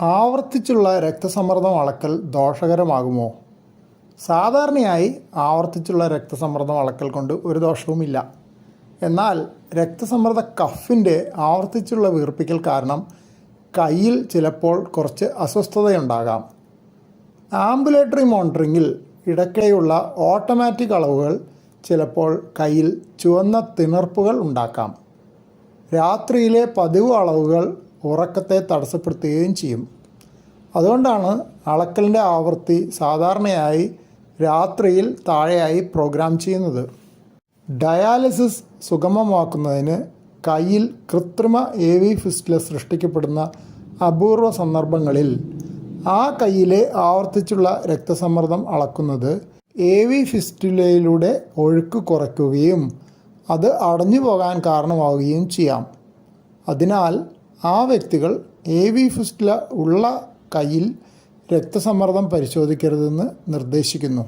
ആവർത്തിച്ചുള്ള രക്തസമ്മർദ്ദം അളക്കൽ ദോഷകരമാകുമോ? സാധാരണയായി ആവർത്തിച്ചുള്ള രക്തസമ്മർദ്ദം അളക്കൽ കൊണ്ട് ഒരു ദോഷവുമില്ല. എന്നാൽ രക്തസമ്മർദ്ദ കഫിന്റെ ആവർത്തിച്ചുള്ള വീർപ്പിക്കൽ കാരണം കയ്യിൽ ചിലപ്പോൾ കുറച്ച് അസ്വസ്ഥതയുണ്ടാകാം. ആംബുലേറ്ററി മോണിറ്ററിങ്ങിൽ ഇടയ്ക്കിടെയുള്ള ഓട്ടോമാറ്റിക് അളവുകൾ ചിലപ്പോൾ കയ്യിൽ ചുവന്ന തിണർപ്പുകൾ ഉണ്ടാക്കാം. രാത്രിയിലെ പതിവ് അളവുകൾ ഉറക്കത്തെ തടസ്സപ്പെടുത്തുകയും ചെയ്യും. അതുകൊണ്ടാണ് അളക്കലിന്റെ ആവൃത്തി സാധാരണയായി രാത്രിയിൽ താഴെയായി പ്രോഗ്രാം ചെയ്യുന്നത്. ഡയാലിസിസ് സുഗമമാക്കുന്നതിന് കയ്യിൽ കൃത്രിമ എ വി ഫിസ്റ്റുല സൃഷ്ടിക്കപ്പെടുന്ന അപൂർവ സന്ദർഭങ്ങളിൽ ആ കയ്യിലെ ആവർത്തിച്ചുള്ള രക്തസമ്മർദ്ദം അളക്കുന്നത് എ വി ഫിസ്റ്റുലയിലൂടെ ഒഴുക്ക് കുറയ്ക്കുകയും അത് അടഞ്ഞു പോകാൻ കാരണമാവുകയും ചെയ്യാം. അതിനാൽ ആ വ്യക്തികൾ എ വി ഫിസ്റ്റില ഉള്ള കയ്യിൽ രക്തസമ്മർദ്ദം പരിശോധിക്കരുതെന്ന് നിർദ്ദേശിക്കുന്നു.